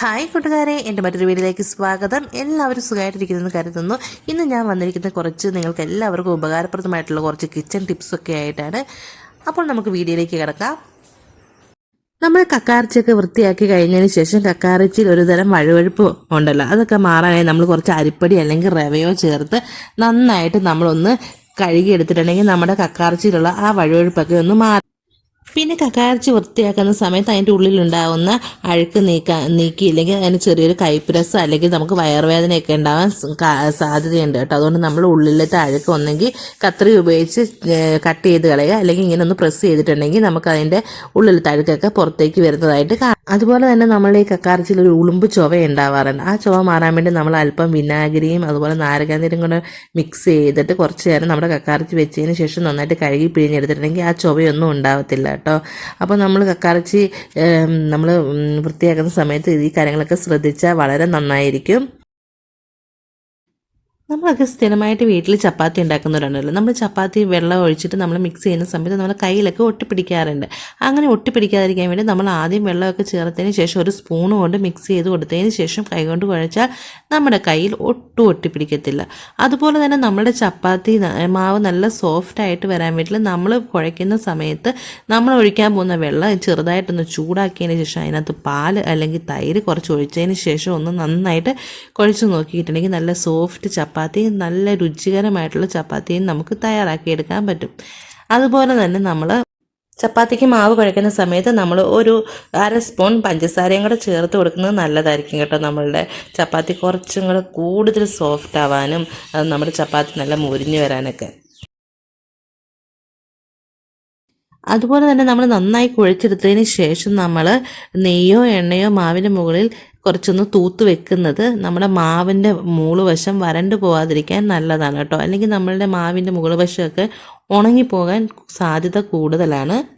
Hi കൂട്ടുകാരെ എന്റെ മറ്റൊരു വീഡിയോയിലേക്ക് സ്വാഗതം. എല്ലാവരും സുഖമായിട്ടിരിക്കുന്നതെന്ന് കരുതുന്നു. ഇന്ന് ഞാൻ വന്നിരിക്കുന്ന കുറച്ച് നിങ്ങൾക്ക് എല്ലാവർക്കും ഉപകാരപ്രദമായിട്ടുള്ള കുറച്ച് കിച്ചൺ ടിപ്സൊക്കെ ആയിട്ടാണ്. അപ്പോൾ നമുക്ക് വീഡിയോയിലേക്ക് കിടക്കാം. നമ്മൾ കക്കാർച്ചയൊക്കെ വൃത്തിയാക്കി കഴിഞ്ഞതിന് ശേഷം കക്കാർച്ചിയിൽ ഒരുതരം വഴുവഴുപ്പ് ഉണ്ടല്ലോ. അതൊക്കെ മാറാനായി നമ്മൾ കുറച്ച് അരിപ്പടി അല്ലെങ്കിൽ റവയോ ചേർത്ത് നന്നായിട്ട് നമ്മളൊന്ന് കഴുകി എടുത്തിട്ടുണ്ടെങ്കിൽ നമ്മുടെ കക്കാർച്ചിയിലുള്ള ആ വഴുവഴുപ്പൊക്കെ ഒന്ന് മാറി പിന്നെ കക്കാർച്ചി വൃത്തിയാക്കുന്ന സമയത്ത് അതിന്റെ ഉള്ളിലുണ്ടാവുന്ന അഴുക്ക് നീക്കാൻ നീക്കിയില്ലെങ്കിൽ അതിന് ചെറിയൊരു കൈപ്രസ് അല്ലെങ്കിൽ നമുക്ക് വയറുവേദനയൊക്കെ ഉണ്ടാവാൻ സാധ്യതയുണ്ട് കേട്ടോ. അതുകൊണ്ട് നമ്മൾ ഉള്ളിലത്തെ അഴുക്ക് ഒന്നെങ്കിൽ കത്രി ഉപയോഗിച്ച് കട്ട് ചെയ്ത് കളയുക. അല്ലെങ്കിൽ ഇങ്ങനെ ഒന്ന് പ്രസ് ചെയ്തിട്ടുണ്ടെങ്കിൽ നമുക്ക് അതിന്റെ ഉള്ളിലത്തെ അഴുക്കൊക്കെ പുറത്തേക്ക് വരുന്നതായിട്ട് കാണാം. അതുപോലെ തന്നെ നമ്മൾ ഈ കക്കാർച്ചിൽ ഒരു ഉളുമ്പ് ചുവ ഉണ്ടാവാറുണ്ട്. ആ ചുവ മാറാൻ വേണ്ടി നമ്മൾ അല്പം വിനാഗിരിയും അതുപോലെ നാരങ്ങാനീരും കൂടെ മിക്സ് ചെയ്തിട്ട് കുറച്ച് നേരം നമ്മുടെ കക്കാർച്ചി വെച്ചതിന് ശേഷം നന്നായിട്ട് കഴുകി പിഴിഞ്ഞെടുത്തിട്ടുണ്ടെങ്കിൽ ആ ചുവയൊന്നും ഉണ്ടാവത്തില്ല കേട്ടോ. അപ്പോൾ നമ്മൾ കക്കാർച്ചി നമ്മൾ വൃത്തിയാക്കുന്ന സമയത്ത് ഈ കാര്യങ്ങളൊക്കെ ശ്രദ്ധിച്ചാൽ വളരെ നന്നായിരിക്കും. നമ്മളൊക്കെ സ്ഥിരമായിട്ട് വീട്ടിൽ ചപ്പാത്തി ഉണ്ടാക്കുന്നവരുണ്ടല്ലോ നമ്മൾ ചപ്പാത്തി വെള്ളം ഒഴിച്ചിട്ട് നമ്മൾ മിക്സ് ചെയ്യുന്ന സമയത്ത് നമ്മുടെ കയ്യിലൊക്കെ ഒട്ടിപ്പിടിക്കാറുണ്ട്. അങ്ങനെ ഒട്ടിപ്പിടിക്കാതിരിക്കാൻ വേണ്ടി നമ്മൾ ആദ്യം വെള്ളമൊക്കെ ചേർത്തതിന് ശേഷം ഒരു സ്പൂൺ കൊണ്ട് മിക്സ് ചെയ്ത് കൊടുത്തതിന് ശേഷം കൈ കൊണ്ട് കുഴച്ചാൽ നമ്മുടെ കയ്യിൽ ഒട്ടും ഒട്ടിപ്പിടിക്കത്തില്ല. അതുപോലെ തന്നെ നമ്മുടെ ചപ്പാത്തി മാവ് നല്ല സോഫ്റ്റ് ആയിട്ട് വരാൻ വേണ്ടി നമ്മൾ കുഴയ്ക്കുന്ന സമയത്ത് നമ്മൾ ഒഴിക്കാൻ പോകുന്ന വെള്ളം ചെറുതായിട്ടൊന്ന് ചൂടാക്കിയതിന് ശേഷം അതിനകത്ത് പാൽ അല്ലെങ്കിൽ തൈര് കുറച്ച് ഒഴിച്ചതിന് ശേഷം ഒന്ന് നന്നായിട്ട് കുഴച്ച് നോക്കിയിട്ടുണ്ടെങ്കിൽ നല്ല സോഫ്റ്റ് ചപ്പാത്തിയും നല്ല രുചികരമായിട്ടുള്ള ചപ്പാത്തിയും നമുക്ക് തയ്യാറാക്കിയെടുക്കാൻ പറ്റും. അതുപോലെ തന്നെ നമ്മൾ ചപ്പാത്തിക്ക് മാവ് കുഴക്കുന്ന സമയത്ത് നമ്മൾ ഒരു അര സ്പൂൺ പഞ്ചസാരയും കൂടെ ചേർത്ത് കൊടുക്കുന്നത് നല്ലതായിരിക്കും കേട്ടോ നമ്മളുടെ ചപ്പാത്തി കുറച്ചും കൂടെ കൂടുതൽ സോഫ്റ്റ് ആവാനും നമ്മുടെ ചപ്പാത്തി നല്ല മുരിഞ്ഞു വരാനൊക്കെ. അതുപോലെ തന്നെ നമ്മൾ നന്നായി കുഴച്ചെടുത്തതിന് ശേഷം നമ്മൾ നെയ്യോ എണ്ണയോ മാവിന്റെ മുകളിൽ കുറച്ചൊന്ന് തൂത്ത് വെക്കുന്നത് നമ്മുടെ മാവിന്റെ മൂൾ വശം വരണ്ട് പോകാതിരിക്കാൻ നല്ലതാണ് കേട്ടോ. അല്ലെങ്കിൽ നമ്മളുടെ മാവിന്റെ മുകൾ വശമൊക്കെ ഉണങ്ങിപ്പോകാൻ സാധ്യത കൂടുതലാണ്.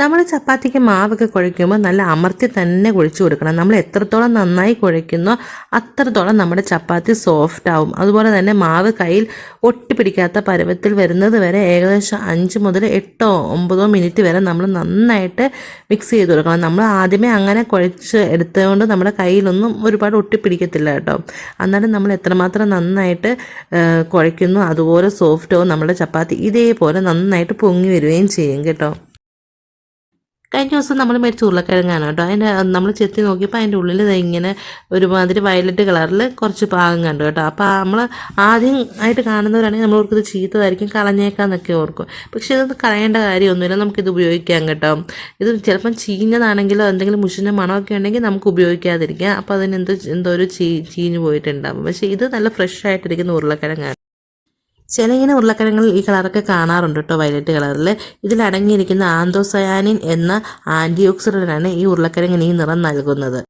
നമ്മൾ ചപ്പാത്തിക്ക് മാവൊക്കെ കുഴയ്ക്കുമ്പോൾ നല്ല അമർത്തി തന്നെ കുഴച്ച് കൊടുക്കണം. നമ്മൾ എത്രത്തോളം നന്നായി കുഴയ്ക്കുന്നോ അത്രത്തോളം നമ്മുടെ ചപ്പാത്തി സോഫ്റ്റ് ആവും. അതുപോലെ തന്നെ മാവ് കയ്യിൽ ഒട്ടിപ്പിടിക്കാത്ത പരുവത്തിൽ വരുന്നത് വരെ ഏകദേശം അഞ്ച് മുതൽ എട്ടോ ഒമ്പതോ മിനിറ്റ് വരെ നമ്മൾ നന്നായിട്ട് മിക്സ് ചെയ്ത് കൊടുക്കണം. നമ്മൾ ആദ്യമേ അങ്ങനെ കുഴച്ച് എടുത്തുകൊണ്ട് നമ്മുടെ കയ്യിലൊന്നും ഒരുപാട് ഒട്ടിപ്പിടിക്കത്തില്ല കേട്ടോ. അന്നേരം നമ്മൾ എത്രമാത്രം നന്നായിട്ട് കുഴയ്ക്കുന്നു അതുപോലെ സോഫ്റ്റ് നമ്മുടെ ചപ്പാത്തി ഇതേപോലെ നന്നായിട്ട് പൊങ്ങി വരികയും ചെയ്യും കേട്ടോ. കഴിഞ്ഞ ദിവസം നമ്മൾ മേടിച്ച ഉരുളക്കിഴങ്ങാണ് കേട്ടോ. അതിന്റെ നമ്മൾ ചെത്തി നോക്കിയപ്പോൾ അതിന്റെ ഉള്ളിൽ ഇങ്ങനെ ഒരുമാതിരി വയലറ്റ് കളറിൽ കുറച്ച് പാകം കണ്ടു കേട്ടോ. അപ്പോൾ നമ്മൾ ആദ്യം ആയിട്ട് കാണുന്നവരാണെങ്കിൽ നമ്മൾ ഓർക്കത് ചീത്തതായിരിക്കും കളഞ്ഞേക്കാന്നൊക്കെ ഓർക്കും. പക്ഷേ ഇതൊന്നും കളയേണ്ട കാര്യമൊന്നുമില്ല നമുക്കിത് ഉപയോഗിക്കാം കേട്ടോ. ഇത് ചിലപ്പം ചീഞ്ഞതാണെങ്കിലോ എന്തെങ്കിലും മുഷിന്റെ മണമൊക്കെ ഉണ്ടെങ്കിൽ നമുക്ക് ഉപയോഗിക്കാതിരിക്കാം. അപ്പോൾ അതിന് എന്തോ എന്തോ ഒരു ചീ ചീഞ്ഞ് പോയിട്ടുണ്ടാകും പക്ഷേ ഇത് നല്ല ഫ്രഷ് ആയിട്ടിരിക്കുന്ന ഉരുളക്കിഴങ്ങാണ്. ചില ഇങ്ങനെ ഉരുളക്കിഴങ്ങിൽ ഈ കളറൊക്കെ കാണാറുണ്ട് കേട്ടോ വയലറ്റ് കളറിൽ ഇതിലടങ്ങിയിരിക്കുന്ന ആന്തോസയാനിൻ എന്ന ആന്റി ഓക്സിഡന്റാണ് ഈ ഉരുളക്കിഴങ്ങിന് ഈ നിറം നൽകുന്നത്.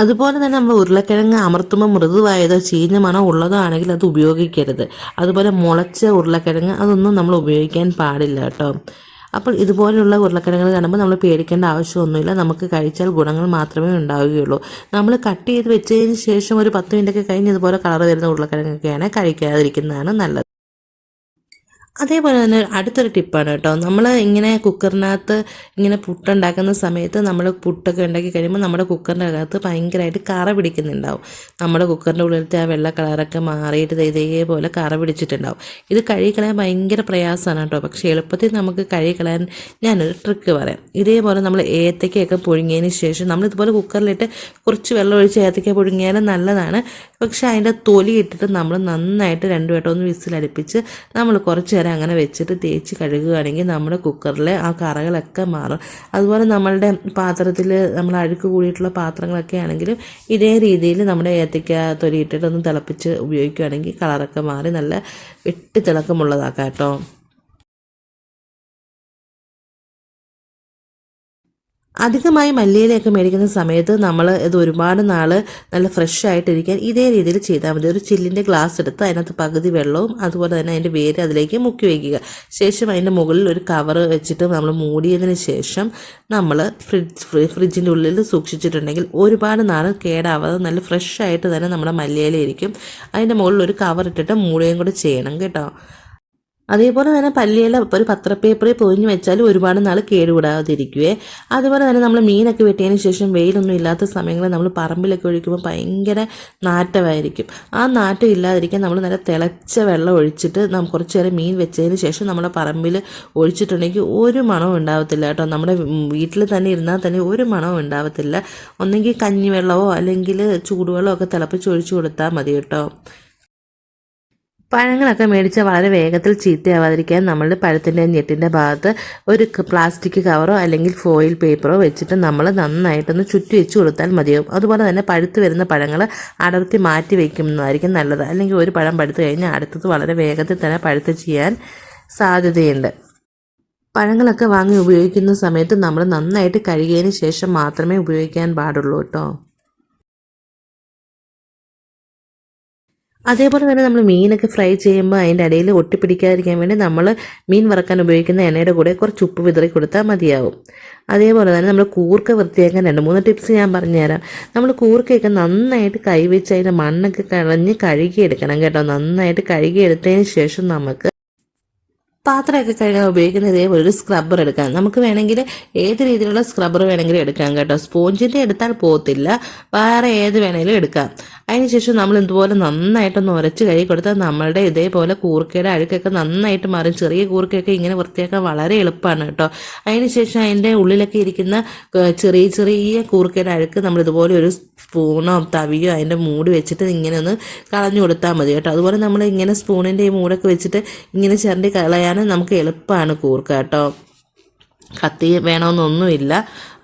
അതുപോലെ തന്നെ നമ്മൾ ഉരുളക്കിഴങ്ങ് അമർത്തുമ്പോൾ മൃദുവായതോ ചീഞ്ഞ മണോ ഉള്ളതോ ആണെങ്കിൽ അത് ഉപയോഗിക്കരുത്. അതുപോലെ മുളച്ച ഉരുളക്കിഴങ്ങ് അതൊന്നും നമ്മൾ ഉപയോഗിക്കാൻ പാടില്ല കേട്ടോ അപ്പോൾ ഇതുപോലെയുള്ള ഉരുളക്കിഴങ്ങൾ കാണുമ്പോൾ നമ്മൾ പേടിക്കേണ്ട ആവശ്യമൊന്നുമില്ല. നമുക്ക് കഴിച്ചാൽ ഗുണങ്ങൾ മാത്രമേ ഉണ്ടാവുകയുള്ളൂ. നമ്മൾ കട്ട് ചെയ്ത് വെച്ചതിന് ശേഷം ഒരു പത്ത് മിനിറ്റൊക്കെ കഴിഞ്ഞ് ഇതുപോലെ കളർ വരുന്ന ഉരുളക്കിഴങ്ങൊക്കെയാണ് കഴിക്കാതിരിക്കുന്നതാണ് നല്ലത്. അതേപോലെ തന്നെ അടുത്തൊരു ടിപ്പാണ് കേട്ടോ. നമ്മൾ ഇങ്ങനെ കുക്കറിനകത്ത് ഇങ്ങനെ പുട്ടുണ്ടാക്കുന്ന സമയത്ത് നമ്മൾ പുട്ടൊക്കെ ഉണ്ടാക്കി കഴിയുമ്പോൾ നമ്മുടെ കുക്കറിന്റെ അകത്ത് ഭയങ്കരമായിട്ട് കറ പിടിക്കുന്നുണ്ടാവും. നമ്മുടെ കുക്കറിന്റെ ഉള്ളിലത്തെ ആ വെള്ള കളറൊക്കെ മാറിയിട്ട് ഇതേപോലെ കറ പിടിച്ചിട്ടുണ്ടാവും. ഇത് കഴുകിക്കളയാൻ ഭയങ്കര പ്രയാസമാണ് കേട്ടോ. പക്ഷേ എളുപ്പത്തിൽ നമുക്ക് കഴുകിക്കളയാൻ ഞാനൊരു ട്രിക്ക് പറയാം. ഇതേപോലെ നമ്മൾ ഏത്തക്കയൊക്കെ പുഴുങ്ങിയതിന് ശേഷം നമ്മൾ ഇതുപോലെ കുക്കറിലിട്ട് കുറച്ച് വെള്ളം ഒഴിച്ച് ഏത്തക്ക പുഴുങ്ങിയാലും നല്ലതാണ്. പക്ഷേ അതിന്റെ തൊലി ഇട്ടിട്ട് നമ്മൾ നന്നായിട്ട് രണ്ടു വട്ടം ഒന്ന് വിസിലടുപ്പിച്ച് നമ്മൾ കുറച്ച് നേരം അങ്ങനെ വെച്ചിട്ട് തേച്ച് കഴുകുകയാണെങ്കിൽ നമ്മുടെ കുക്കറിലെ ആ കറകളൊക്കെ മാറും. അതുപോലെ നമ്മളുടെ പാത്രത്തിൽ നമ്മൾ അഴുക്ക് കൂടിയിട്ടുള്ള പാത്രങ്ങളൊക്കെ ആണെങ്കിലും ഇതേ രീതിയിൽ നമ്മുടെ ഏത്തയ്ക്ക തൊലിയിട്ടിട്ടൊന്ന് തിളപ്പിച്ച് ഉപയോഗിക്കുകയാണെങ്കിൽ കളറൊക്കെ മാറി നല്ല വെട്ടി തിളക്കമുള്ളതാക്കാം കേട്ടോ. അധികമായി മല്ലിയിലയൊക്കെ മേടിക്കുന്ന സമയത്ത് നമ്മൾ ഇത് ഒരുപാട് നാൾ നല്ല ഫ്രഷ് ആയിട്ടിരിക്കാൻ ഇതേ രീതിയിൽ ചെയ്താൽ മതി. ഒരു ചില്ലിന്റെ ഗ്ലാസ് എടുത്ത് അതിനകത്ത് പകുതി വെള്ളവും അതുപോലെ തന്നെ അതിന്റെ വേര് അതിലേക്ക് മുക്കി വയ്ക്കുക ശേഷം അതിന്റെ മുകളിൽ ഒരു കവർ വെച്ചിട്ട് നമ്മൾ മൂടിയതിന് ശേഷം നമ്മൾ ഫ്രിഡ്ജ് ഫ്രിഡ്ജിന്റെ ഉള്ളിൽ സൂക്ഷിച്ചിട്ടുണ്ടെങ്കിൽ ഒരുപാട് നാൾ കേടാവാതെ നല്ല ഫ്രഷ് ആയിട്ട് തന്നെ നമ്മുടെ മല്ലിയില ഇരിക്കും അതിന്റെ മുകളിൽ ഒരു കവർ ഇട്ടിട്ട് മൂടുകയും കൂടെ ചെയ്യണം കേട്ടോ. അതേപോലെ തന്നെ പല്ലിയില ഒരു പത്രപ്പേപ്പറിൽ പൊതിഞ്ഞ് വെച്ചാൽ ഒരുപാട് നാൾ കേടുകൂടാതിരിക്കുവേ. അതുപോലെ തന്നെ നമ്മൾ മീനൊക്കെ വെട്ടിയതിന് ശേഷം വെയിലൊന്നും ഇല്ലാത്ത സമയങ്ങളിൽ നമ്മൾ പറമ്പിലൊക്കെ ഒഴിക്കുമ്പോൾ ഭയങ്കര നാറ്റമായിരിക്കും. ആ നാറ്റം ഇല്ലാതിരിക്കാൻ നമ്മൾ നല്ല തിളച്ച വെള്ളം ഒഴിച്ചിട്ട് നമുക്ക് കുറച്ച് നേരം മീൻ വെച്ചതിന് ശേഷം നമ്മുടെ പറമ്പിൽ ഒഴിച്ചിട്ടുണ്ടെങ്കിൽ ഒരു മണവും ഉണ്ടാവത്തില്ല കേട്ടോ. നമ്മുടെ വീട്ടിൽ തന്നെ ഇരുന്നാൽ തന്നെ ഒരു മണവും ഉണ്ടാവത്തില്ല. ഒന്നെങ്കിൽ കഞ്ഞിവെള്ളമോ അല്ലെങ്കിൽ ചൂടുവെള്ളമോ ഒക്കെ തിളപ്പിച്ച് ഒഴിച്ചു കൊടുത്താൽ മതി കേട്ടോ. പഴങ്ങളൊക്കെ മേടിച്ച് വളരെ വേഗത്തിൽ ചീത്തയാവാതിരിക്കാൻ നമ്മൾ പഴത്തിന്റെ ഞെട്ടിന്റെ ഭാഗത്ത് ഒരു പ്ലാസ്റ്റിക് കവറോ അല്ലെങ്കിൽ ഫോയിൽ പേപ്പറോ വെച്ചിട്ട് നമ്മൾ നന്നായിട്ടൊന്ന് ചുറ്റി വെച്ച് കൊടുത്താൽ മതിയാവും. അതുപോലെ തന്നെ പഴുത്ത് വരുന്ന പഴങ്ങൾ അടർത്തി മാറ്റി വയ്ക്കുന്നതായിരിക്കും നല്ലത്. അല്ലെങ്കിൽ ഒരു പഴം പഴുത്തു കഴിഞ്ഞാൽ അടുത്തത് വളരെ വേഗത്തിൽ തന്നെ പഴുത്ത് ചെയ്യാൻ സാധ്യതയുണ്ട്. പഴങ്ങളൊക്കെ വാങ്ങി ഉപയോഗിക്കുന്ന സമയത്ത് നമ്മൾ നന്നായിട്ട് കഴുകിയതിന് ശേഷം മാത്രമേ ഉപയോഗിക്കാൻ പാടുള്ളൂ കേട്ടോ. അതേപോലെ തന്നെ നമ്മൾ മീനൊക്കെ ഫ്രൈ ചെയ്യുമ്പോൾ അതിന്റെ ഇടയിൽ ഒട്ടിപ്പിടിക്കാതിരിക്കാൻ വേണ്ടി നമ്മൾ മീൻ വറക്കാൻ ഉപയോഗിക്കുന്ന എണ്ണയുടെ കൂടെ കുറച്ച് ഉപ്പ് വിതറി കൊടുത്താൽ മതിയാവും. അതേപോലെ തന്നെ നമ്മൾ കൂർക്ക വൃത്തിയാക്കാൻ രണ്ട് മൂന്ന് ടിപ്സ് ഞാൻ പറഞ്ഞുതരാം. നമ്മൾ കൂർക്കയൊക്കെ നന്നായിട്ട് കൈവച്ച് അതിന്റെ മണ്ണൊക്കെ കളഞ്ഞ് കഴുകിയെടുക്കണം കേട്ടോ. നന്നായിട്ട് കഴുകിയെടുത്തതിന് ശേഷം നമുക്ക് പാത്രമൊക്കെ കഴുകാൻ ഉപയോഗിക്കുന്ന ഇതേപോലെ ഒരു സ്ക്രബ്ബർ എടുക്കാം. നമുക്ക് വേണമെങ്കിൽ ഏത് രീതിയിലുള്ള സ്ക്രബ്ബർ വേണമെങ്കിലും എടുക്കാം കേട്ടോ. സ്പോഞ്ചിന്റെ എടുത്താൽ പോകത്തില്ല. വേറെ ഏത് വേണമെങ്കിലും എടുക്കാം. അതിനുശേഷം നമ്മൾ ഇതുപോലെ നന്നായിട്ടൊന്ന് ഉരച്ച് കഴുകി കൊടുത്താൽ നമ്മളുടെ ഇതേപോലെ കൂർക്കയുടെ അഴുക്കൊക്കെ നന്നായിട്ട് മാറും. ചെറിയ കൂർക്കയൊക്കെ ഇങ്ങനെ വൃത്തിയാക്കാൻ വളരെ എളുപ്പമാണ് കേട്ടോ. അതിനുശേഷം അതിന്റെ ഉള്ളിലൊക്കെ ഇരിക്കുന്ന ചെറിയ ചെറിയ കൂർക്കയുടെ അഴുക്ക് നമ്മൾ ഇതുപോലെ ഒരു സ്പൂണോ തവിയോ അതിന്റെ മൂടി വെച്ചിട്ട് ഇങ്ങനെ ഒന്ന് കളഞ്ഞു കൊടുത്താൽ മതി കേട്ടോ. അതുപോലെ നമ്മൾ ഇങ്ങനെ സ്പൂണിന്റെ ഈ മൂടൊക്കെ വെച്ചിട്ട് ഇങ്ങനെ ചിരണ്ടി കളയാൻ നമുക്ക് എളുപ്പമാണ് കൂർക്ക കേട്ടോ. കത്തി വേണമെന്നൊന്നുമില്ല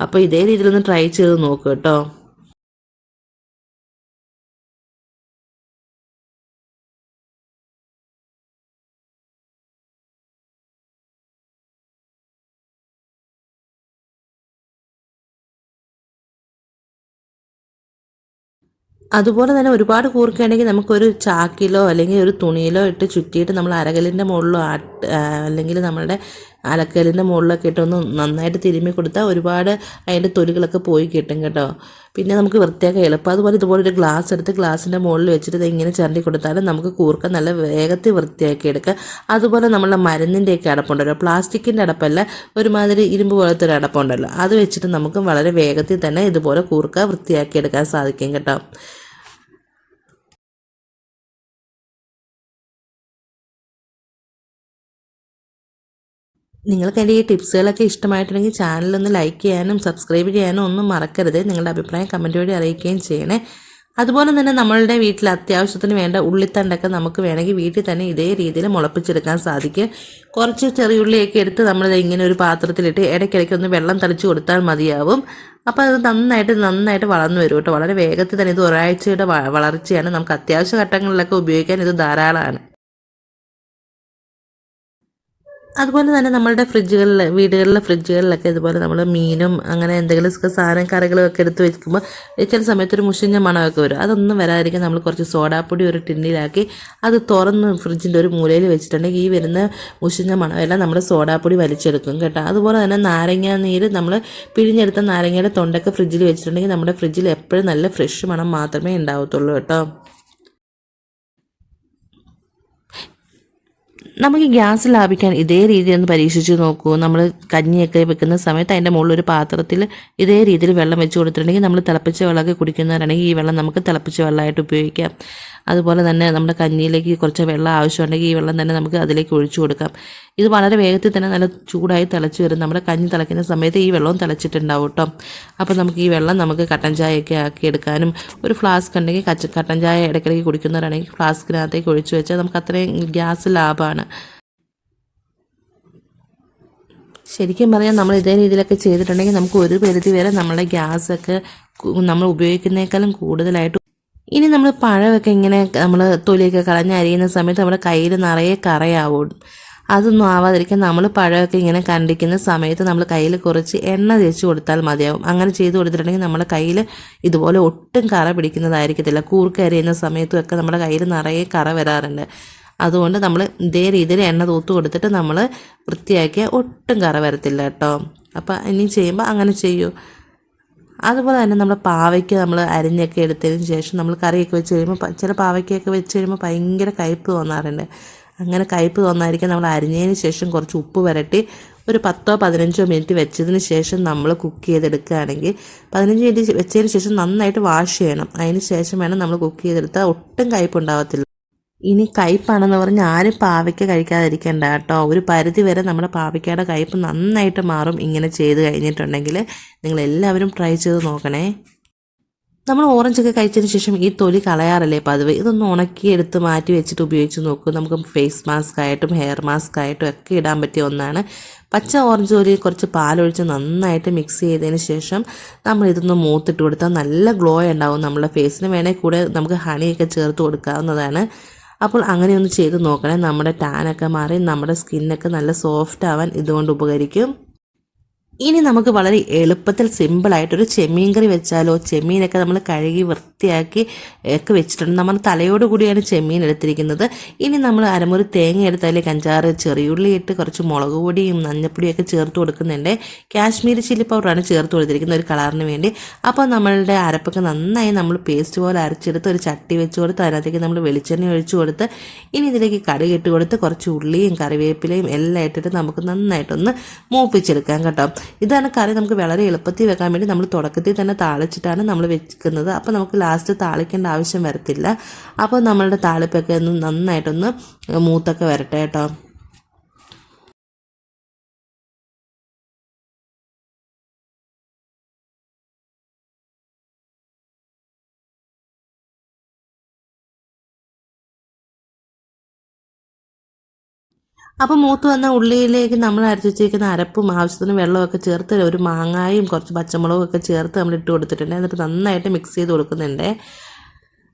അപ്പോൾ ഇതേ രീതിയിലൊന്ന് ട്രൈ ചെയ്ത് നോക്കുക കേട്ടോ. അതുപോലെ തന്നെ ഒരുപാട് കൂർക്കുകയാണെങ്കിൽ നമുക്കൊരു ചാക്കിലോ അല്ലെങ്കിൽ ഒരു തുണിയിലോ ഇട്ട് ചുറ്റിയിട്ട് നമ്മൾ അരകലിന്റെ മുകളിലോ ആട്ട് അല്ലെങ്കിൽ നമ്മളുടെ അലക്കലിന്റെ മുകളിലൊക്കെ ഇട്ടൊന്ന് നന്നായിട്ട് തിരുമ്മി കൊടുത്താൽ ഒരുപാട് അതിന്റെ തൊലികളൊക്കെ പോയി കിട്ടും കേട്ടോ. പിന്നെ നമുക്ക് വൃത്തിയാക്കാൻ എളുപ്പം. അതുപോലെ ഇതുപോലെ ഒരു ഗ്ലാസ് എടുത്ത് ഗ്ലാസിന്റെ മുകളിൽ വെച്ചിട്ട് ഇങ്ങനെ ചരണ്ടി കൊടുത്താലും നമുക്ക് കൂർക്ക നല്ല വേഗത്തിൽ വൃത്തിയാക്കി എടുക്കുക അതുപോലെ നമ്മളെ മരുന്നിന്റെയൊക്കെ അടപ്പുണ്ടല്ലോ. പ്ലാസ്റ്റിക്കിന്റെ അടപ്പല്ല ഒരുമാതിരി ഇരുമ്പ് പോലത്തെ ഒരു അടപ്പുണ്ടല്ലോ. അത് വെച്ചിട്ട് നമുക്ക് വളരെ വേഗത്തിൽ തന്നെ ഇതുപോലെ കൂർക്ക വൃത്തിയാക്കി എടുക്കാൻ സാധിക്കും കേട്ടോ. നിങ്ങൾക്ക് എന്റെ ഈ ടിപ്സുകളൊക്കെ ഇഷ്ടമായിട്ടുണ്ടെങ്കിൽ ചാനലൊന്ന് ലൈക്ക് ചെയ്യാനും സബ്സ്ക്രൈബ് ചെയ്യാനും ഒന്നും മറക്കരുത്. നിങ്ങളുടെ അഭിപ്രായം കമന്റ് വഴി അറിയിക്കുകയും ചെയ്യണേ. അതുപോലെ തന്നെ നമ്മളുടെ വീട്ടിൽ അത്യാവശ്യത്തിന് വേണ്ട ഉള്ളിത്തണ്ടൊക്കെ നമുക്ക് വേണമെങ്കിൽ വീട്ടിൽ തന്നെ ഇതേ രീതിയിൽ മുളപ്പിച്ചെടുക്കാൻ സാധിക്കും. കുറച്ച് ചെറിയ ഉള്ളിയൊക്കെ എടുത്ത് നമ്മൾ ഇങ്ങനെ ഒരു പാത്രത്തിലിട്ട് ഇടയ്ക്കിടയ്ക്ക് ഒന്ന് വെള്ളം തളിച്ച് കൊടുത്താൽ മതിയാവും. അപ്പോൾ അത് നന്നായിട്ട് നന്നായിട്ട് വളർന്നു വരും കേട്ടോ. വളരെ വേഗത്തിൽ തന്നെ ഇത് ഒരാഴ്ചയുടെ വളർച്ചയാണ്. നമുക്ക് അത്യാവശ്യ ഘട്ടങ്ങളിലൊക്കെ ഉപയോഗിക്കാൻ ഇത് ധാരാളമാണ്. അതുപോലെ തന്നെ നമ്മളുടെ ഫ്രിഡ്ജുകളിൽ വീടുകളിലെ ഫ്രിഡ്ജുകളിലൊക്കെ ഇതുപോലെ നമ്മൾ മീനും അങ്ങനെ എന്തെങ്കിലും സാധനം കറികളും ഒക്കെ എടുത്ത് വെക്കുമ്പോൾ ചില സമയത്ത് ഒരു മുഷിഞ്ഞ മണമൊക്കെ വരും. അതൊന്നും വരാതിരിക്കാൻ നമ്മൾ കുറച്ച് സോഡാപ്പൊടി ഒരു ടിന്നിലാക്കി അത് തുറന്ന് ഫ്രിഡ്ജിന്റെ ഒരു മൂലയിൽ വെച്ചിട്ടുണ്ടെങ്കിൽ ഈ വരുന്ന മുഷിഞ്ഞ മണമെല്ലാം നമ്മൾ സോഡാപ്പൊടി വലിച്ചെടുക്കും കേട്ടോ. അതുപോലെ തന്നെ നാരങ്ങ നീര് നമ്മൾ പിഴിഞ്ഞെടുത്ത നാരങ്ങയുടെ തൊണ്ടൊക്കെ ഫ്രിഡ്ജിൽ വെച്ചിട്ടുണ്ടെങ്കിൽ നമ്മുടെ ഫ്രിഡ്ജിൽ എപ്പോഴും നല്ല ഫ്രഷ് മണം മാത്രമേ ഉണ്ടാവത്തുള്ളൂ കേട്ടോ. നമുക്ക് ഗ്യാസ് ലാഭിക്കാൻ ഇതേ രീതി ഒന്ന് പരീക്ഷിച്ച് നോക്കൂ. നമ്മൾ കഞ്ഞിയൊക്കെ വെക്കുന്ന സമയത്ത് അതിന്റെ മുകളിൽ ഒരു പാത്രത്തിൽ ഇതേ രീതിയിൽ വെള്ളം വെച്ച് കൊടുത്തിട്ടുണ്ടെങ്കിൽ നമ്മൾ തിളപ്പിച്ച വെള്ളമൊക്കെ കുടിക്കുന്നവരാണെങ്കിൽ ഈ വെള്ളം നമുക്ക് തിളപ്പിച്ച വെള്ളമായിട്ട് ഉപയോഗിക്കാം. അതുപോലെ തന്നെ നമ്മുടെ കഞ്ഞിയിലേക്ക് കുറച്ച് വെള്ളം ആവശ്യമുണ്ടെങ്കിൽ ഈ വെള്ളം തന്നെ നമുക്ക് അതിലേക്ക് ഒഴിച്ചു കൊടുക്കാം. ഇത് വളരെ വേഗത്തിൽ തന്നെ നല്ല ചൂടായി തിളച്ച് വരും. നമ്മുടെ കഞ്ഞി തിളയ്ക്കുന്ന സമയത്ത് ഈ വെള്ളവും തിളച്ചിട്ടുണ്ടാവും കേട്ടോ. അപ്പോൾ നമുക്ക് ഈ വെള്ളം നമുക്ക് കട്ടൻ ചായയൊക്കെ ആക്കി എടുക്കാനും ഒരു ഫ്ലാസ്ക് ഉണ്ടെങ്കിൽ കച്ച കട്ടൻ ചായ ഇടയ്ക്കിടയ്ക്ക് കുടിക്കുന്നവരാണെങ്കിൽ ഫ്ലാസ്കിനകത്തേക്ക് ഒഴിച്ചു വെച്ചാൽ നമുക്ക് അത്രയും ഗ്യാസ് ലാഭമാണ്. ശരിക്കും പറയാം നമ്മൾ ഇതേ രീതിയിലൊക്കെ ചെയ്തിട്ടുണ്ടെങ്കിൽ നമുക്ക് ഒരു പരിധി വരെ നമ്മുടെ ഗ്യാസൊക്കെ നമ്മൾ ഉപയോഗിക്കുന്നേക്കാളും കൂടുതലായിട്ട് ഇനി നമ്മൾ പഴമൊക്കെ ഇങ്ങനെ നമ്മൾ തൊലിയൊക്കെ കളഞ്ഞ് അരിയുന്ന സമയത്ത് നമ്മുടെ കയ്യിൽ നിറയെ കറയാവും. അതൊന്നും ആവാതിരിക്കാൻ നമ്മൾ പഴമൊക്കെ ഇങ്ങനെ കണ്ടിക്കുന്ന സമയത്ത് നമ്മൾ കയ്യിൽ കുറച്ച് എണ്ണ തേച്ച് കൊടുത്താൽ മതിയാവും. അങ്ങനെ ചെയ്ത് കൊടുത്തിട്ടുണ്ടെങ്കിൽ നമ്മുടെ കയ്യിൽ ഇതുപോലെ ഒട്ടും കറ പിടിക്കുന്നതായിരിക്കത്തില്ല. കൂർക്ക അരിയുന്ന സമയത്തും ഒക്കെ നമ്മുടെ കയ്യിൽ നിറയെ കറ വരാറുണ്ട്. അതുകൊണ്ട് നമ്മൾ ഇതേ രീതിയിൽ എണ്ണ തൂത്ത് കൊടുത്തിട്ട് നമ്മൾ വൃത്തിയാക്കിയാൽ ഒട്ടും കറ വരത്തില്ല കേട്ടോ. അപ്പോൾ ഇനി ചെയ്യുമ്പോൾ അങ്ങനെ ചെയ്യൂ. അതുപോലെ തന്നെ നമ്മൾ പാവയ്ക്ക് നമ്മൾ അരിഞ്ഞൊക്കെ എടുത്തതിന് ശേഷം നമ്മൾ കറിയൊക്കെ വെച്ച് കഴിയുമ്പോൾ ചില പാവയ്ക്കൊക്കെ വെച്ച് കഴിയുമ്പോൾ ഭയങ്കര കയ്പ്പ് തോന്നാറുണ്ട്. അങ്ങനെ കയ്പ്പ് തോന്നാതിരിക്കാൻ നമ്മൾ അരിഞ്ഞതിന് ശേഷം കുറച്ച് ഉപ്പ് വരട്ടി ഒരു പത്തോ പതിനഞ്ചോ മിനിറ്റ് വെച്ചതിന് ശേഷം നമ്മൾ കുക്ക് ചെയ്തെടുക്കുകയാണെങ്കിൽ പതിനഞ്ച് മിനിറ്റ് വെച്ചതിന് ശേഷം നന്നായിട്ട് വാഷ് ചെയ്യണം. അതിന് ശേഷം വേണം നമ്മൾ കുക്ക് ചെയ്തെടുത്താൽ ഒട്ടും കയ്പ്പ് ഉണ്ടാവത്തില്ല. ഇനി കയ്പ്പാണെന്ന് പറഞ്ഞ് ആരും പാവയ്ക്ക കഴിക്കാതിരിക്കേണ്ട കേട്ടോ. ഒരു പരിധി വരെ നമ്മുടെ പാവയ്ക്കയുടെ കയ്പ്പ് നന്നായിട്ട് മാറും ഇങ്ങനെ ചെയ്ത് കഴിഞ്ഞിട്ടുണ്ടെങ്കിൽ നിങ്ങൾ എല്ലാവരും ട്രൈ ചെയ്ത് നോക്കണേ. നമ്മൾ ഓറഞ്ചൊക്കെ കഴിച്ചതിന് ശേഷം ഈ തൊലി കളയാറല്ലേ പതിവ്? ഇതൊന്ന് ഉണക്കി എടുത്ത് മാറ്റി വെച്ചിട്ട് ഉപയോഗിച്ച് നോക്കും. നമുക്ക് ഫേസ് മാസ്ക് ആയിട്ടും ഹെയർ മാസ്ക് ആയിട്ടും ഒക്കെ ഇടാൻ പറ്റിയ ഒന്നാണ്. പച്ച ഓറഞ്ച് തൊലി കുറച്ച് പാലൊഴിച്ച് നന്നായിട്ട് മിക്സ് ചെയ്തതിന് ശേഷം നമ്മൾ ഇതൊന്ന് മൂത്തിട്ട് കൊടുത്താൽ നല്ല ഗ്ലോ ഉണ്ടാവും. നമ്മുടെ ഫേസിന് വേണേൽ കൂടെ നമുക്ക് ഹണിയൊക്കെ ചേർത്ത് കൊടുക്കാവുന്നതാണ്. അപ്പോൾ അങ്ങനെ ഒന്ന് ചെയ്ത് നോക്കണേ. നമ്മുടെ ടാനൊക്കെ മാറി നമ്മുടെ സ്കിന്നൊക്കെ നല്ല സോഫ്റ്റ് ആവാൻ ഇതുകൊണ്ട് ഉപകരിക്കും. ഇനി നമുക്ക് വളരെ എളുപ്പത്തിൽ സിമ്പിളായിട്ടൊരു ചെമ്മീൻ കറി വെച്ചാലോ ചെമ്മീനൊക്കെ നമ്മൾ കഴുകി വൃത്തിയാക്കി ഒക്കെ വെച്ചിട്ടുണ്ട്. നമ്മൾ തലയോട് കൂടിയാണ് ചെമ്മീൻ എടുത്തിരിക്കുന്നത്. ഇനി നമ്മൾ അരമുറി തേങ്ങ എടുത്ത് അതിലേക്ക് അഞ്ചാറ് ചെറിയുള്ളി ഇട്ട് കുറച്ച് മുളക് പൊടിയും മഞ്ഞപ്പൊടിയും ഒക്കെ ചേർത്ത് കൊടുക്കുന്നുണ്ട്. കാശ്മീരി ചില്ലി പൗഡറാണ് ചേർത്ത് കൊടുത്തിരിക്കുന്നത് ഒരു കളറിന് വേണ്ടി. അപ്പോൾ നമ്മളുടെ അരപ്പൊക്കെ നന്നായി നമ്മൾ പേസ്റ്റ് പോലെ അരച്ചെടുത്ത് ഒരു ചട്ടി വെച്ച് കൊടുത്ത് അതിനകത്തേക്ക് നമ്മൾ വെളിച്ചെണ്ണ ഒഴിച്ചു കൊടുത്ത് ഇനി ഇതിലേക്ക് കടുക് ഇട്ട് കൊടുത്ത് കുറച്ച് ഉള്ളിയും കറിവേപ്പിലയും എല്ലാം ഇട്ടിട്ട് നമുക്ക് നന്നായിട്ടൊന്ന് മൂപ്പിച്ചെടുക്കാം കേട്ടോ. ഇതാണ് കറി നമുക്ക് വളരെ എളുപ്പത്തിൽ വെക്കാൻ വേണ്ടി നമ്മൾ തുടക്കത്തിൽ തന്നെ താളിച്ചിട്ടാണ് നമ്മൾ വെക്കുന്നത്. അപ്പോൾ നമുക്ക് ലാസ്റ്റ് താളിക്കേണ്ട ആവശ്യം വരത്തില്ല. അപ്പോൾ നമ്മളുടെ താളിപ്പൊക്കെ ഒന്ന് നന്നായിട്ടൊന്ന് മൂത്തൊക്കെ വരട്ടെ കേട്ടോ. അപ്പോൾ മൂത്ത് വന്ന ഉള്ളിയിലേക്ക് നമ്മൾ അരച്ച് വെച്ചിരിക്കുന്ന അരപ്പും ആവശ്യത്തിന് വെള്ളമൊക്കെ ചേർത്ത് ഒരു മാങ്ങായും കുറച്ച് പച്ചമുളകും ഒക്കെ ചേർത്ത് നമ്മൾ ഇട്ട് കൊടുത്തിട്ടുണ്ട്. എന്നിട്ട് നന്നായിട്ട് മിക്സ് ചെയ്ത് കൊടുക്കുന്നുണ്ട്.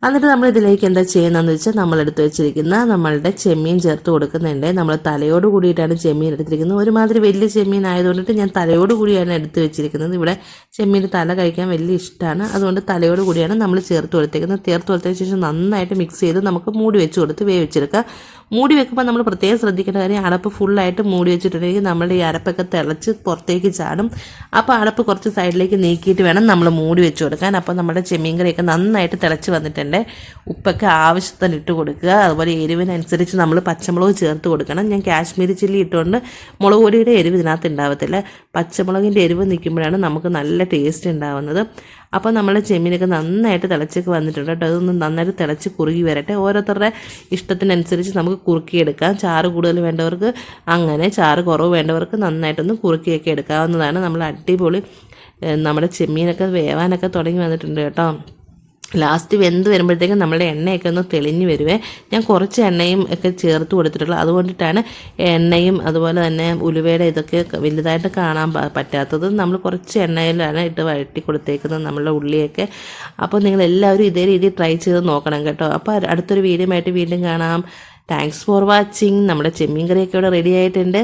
എന്നിട്ട് നമ്മൾ ഇതിലേക്ക് എന്താ ചെയ്യുന്നതെന്ന് വെച്ചാൽ നമ്മൾ എടുത്ത് വെച്ചിരിക്കുന്ന നമ്മളുടെ ചെമ്മീൻ ചേർത്ത് കൊടുക്കുന്നുണ്ട്. നമ്മൾ തലയോട് കൂടിയിട്ടാണ് ചെമ്മീൻ എടുത്തിരിക്കുന്നത്. ഒരുമാതിരി വലിയ ചെമ്മീൻ ആയതുകൊണ്ടിട്ട് ഞാൻ തലയോട് കൂടിയാണ് എടുത്ത് വെച്ചിരിക്കുന്നത്. ഇവിടെ ചെമ്മീൻ തല കഴിക്കാൻ വലിയ ഇഷ്ടമാണ്. അതുകൊണ്ട് തലയോട് കൂടിയാണ് നമ്മൾ ചേർത്ത് കൊടുത്തേക്കുന്നത് ചേർത്ത് കൊടുത്തതിന് ശേഷം നന്നായിട്ട് മിക്സ് ചെയ്ത് നമുക്ക് മൂടി വെച്ച് കൊടുത്ത് വേവിച്ചെടുക്കാം. മൂടി വെക്കുമ്പോൾ നമ്മൾ പ്രത്യേകം ശ്രദ്ധിക്കേണ്ട കാര്യം അടപ്പ് ഫുള്ളായിട്ട് മൂടി വെച്ചിട്ടുണ്ടെങ്കിൽ നമ്മുടെ ഈ അരപ്പൊക്കെ തിളച്ച് പുറത്തേക്ക് ചാടും. അപ്പോൾ അടപ്പ് കുറച്ച് സൈഡിലേക്ക് നീക്കിയിട്ട് വേണം നമ്മൾ മൂടി വെച്ച് കൊടുക്കാൻ. അപ്പോൾ നമ്മുടെ ചെമ്മീൻ കറിയൊക്കെ നന്നായിട്ട് തിളച്ച് വന്നിട്ടുണ്ട്. ഉപ്പൊക്കെ ആവശ്യത്തിന് ഇട്ട് കൊടുക്കുക. അതുപോലെ എരിവിനനുസരിച്ച് നമ്മൾ പച്ചമുളക് ചേർത്ത് കൊടുക്കണം. ഞാൻ കാശ്മീരി ചില്ലി ഇട്ടുകൊണ്ട് മുളക് പൊടിയുടെ എരിവ് ഇതിനകത്ത് ഉണ്ടാവത്തില്ല. പച്ചമുളകിന്റെ എരിവ് നിൽക്കുമ്പോഴാണ് നമുക്ക് നല്ല ടേസ്റ്റ് ഉണ്ടാവുന്നത്. അപ്പോൾ നമ്മൾ ചെമ്മീനൊക്കെ നന്നായിട്ട് തിളച്ചൊക്കെ വന്നിട്ടുണ്ട് കേട്ടോ. അതൊന്ന് നന്നായിട്ട് തിളച്ച് കുറുകി വരട്ടെ. ഓരോരുത്തരുടെ ഇഷ്ടത്തിനനുസരിച്ച് നമുക്ക് കുറുക്കിയെടുക്കാം. ചാറ് കൂടുതൽ വേണ്ടവർക്ക് അങ്ങനെ ചാറ് കുറവ് വേണ്ടവർക്ക് നന്നായിട്ടൊന്ന് കുറുക്കിയൊക്കെ എടുക്കാവുന്നതാണ്. നമ്മൾ അടിപൊളി നമ്മുടെ ചെമ്മീനൊക്കെ വേവാനൊക്കെ തുടങ്ങി വന്നിട്ടുണ്ട് കേട്ടോ. ലാസ്റ്റ് വെന്ത് വരുമ്പോഴത്തേക്കും നമ്മുടെ എണ്ണയൊക്കെ ഒന്ന് തെളിഞ്ഞ് വരുവേ. ഞാൻ കുറച്ച് എണ്ണയും ഒക്കെ ചേർത്ത് കൊടുത്തിട്ടുള്ളൂ. അതുകൊണ്ടിട്ടാണ് എണ്ണയും അതുപോലെ തന്നെ ഉലുവയുടെ ഇതൊക്കെ വലുതായിട്ട് കാണാൻ പറ്റാത്തത്. നമ്മൾ കുറച്ച് എണ്ണയിലാണ് ഇട്ട് വഴറ്റി കൊടുത്തേക്കുന്നത് നമ്മളുടെ ഉള്ളിയൊക്കെ. അപ്പോൾ നിങ്ങൾ എല്ലാവരും ഇതേ രീതിയിൽ ട്രൈ ചെയ്ത് നോക്കണം കേട്ടോ. അപ്പോൾ അടുത്തൊരു വീഡിയോ ആയിട്ട് വീണ്ടും കാണാം. താങ്ക്സ് ഫോർ വാച്ചിങ് നമ്മുടെ ചെമ്മീൻ കറിയൊക്കെ ഇവിടെ റെഡി ആയിട്ടുണ്ട്.